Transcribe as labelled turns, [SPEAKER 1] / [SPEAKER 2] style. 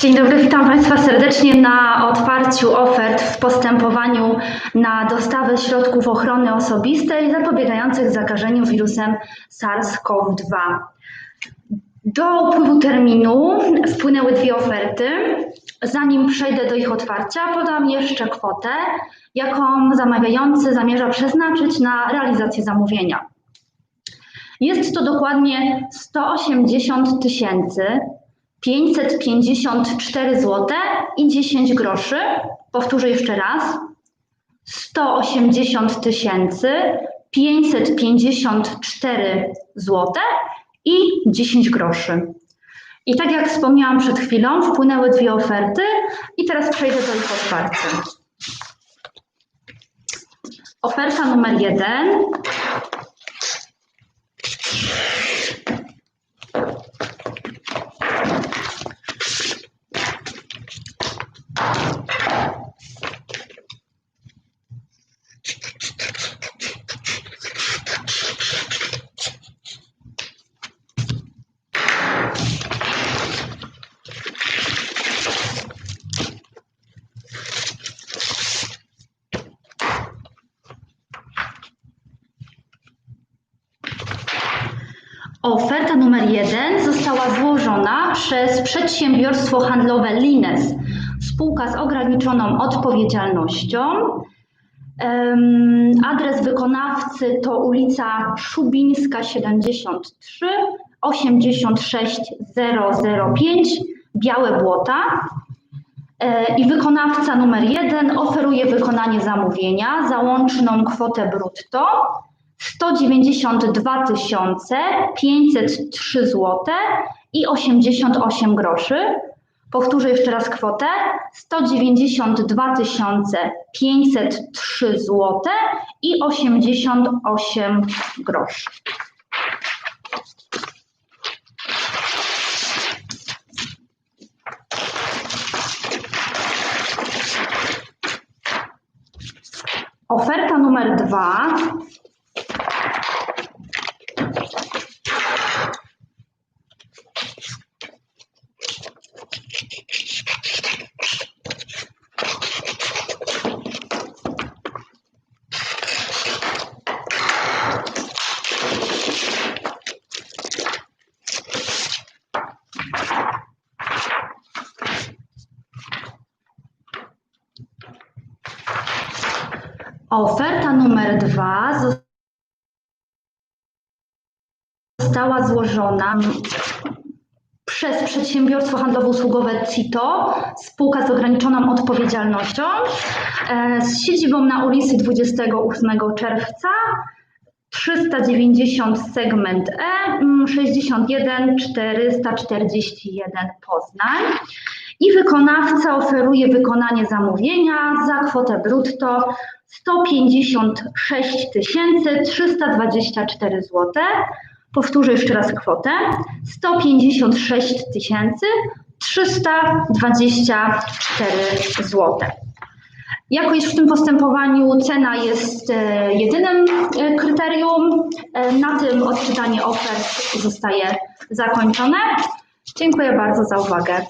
[SPEAKER 1] Dzień dobry, witam Państwa serdecznie na otwarciu ofert w postępowaniu na dostawę środków ochrony osobistej zapobiegających zakażeniu wirusem SARS-CoV-2. Do upływu terminu wpłynęły dwie oferty. Zanim przejdę do ich otwarcia, podam jeszcze kwotę, jaką zamawiający zamierza przeznaczyć na realizację zamówienia. Jest to dokładnie 180 tysięcy 554 zł i 10 groszy. Powtórzę jeszcze raz. 180 tysięcy 554 zł i 10 groszy. I tak jak wspomniałam przed chwilą, wpłynęły dwie oferty i teraz przejdę do ich otwarcia. Oferta numer jeden Oferta numer jeden została złożona przez przedsiębiorstwo handlowe Lines, spółka z ograniczoną odpowiedzialnością. Adres wykonawcy to ulica Szubińska 73 86005 Białe Błota. E, I wykonawca numer jeden oferuje wykonanie zamówienia za łączną kwotę brutto 192 503 zł i 88 groszy. Powtórzę jeszcze raz kwotę 192 503 zł i 88 groszy. Oferta numer dwa Oferta numer dwa została złożona przez przedsiębiorstwo handlowo-usługowe CITO, spółka z ograniczoną odpowiedzialnością, e, z siedzibą na ulicy 28 czerwca, 390 segment E, mm, 61 441 Poznań. I wykonawca oferuje wykonanie zamówienia za kwotę brutto 156 324 zł. Powtórzę jeszcze raz kwotę. 156 324 zł. Jako iż w tym postępowaniu cena jest e, jedynym e, kryterium, e, na tym odczytanie ofert zostaje zakończone. Dziękuję bardzo za uwagę.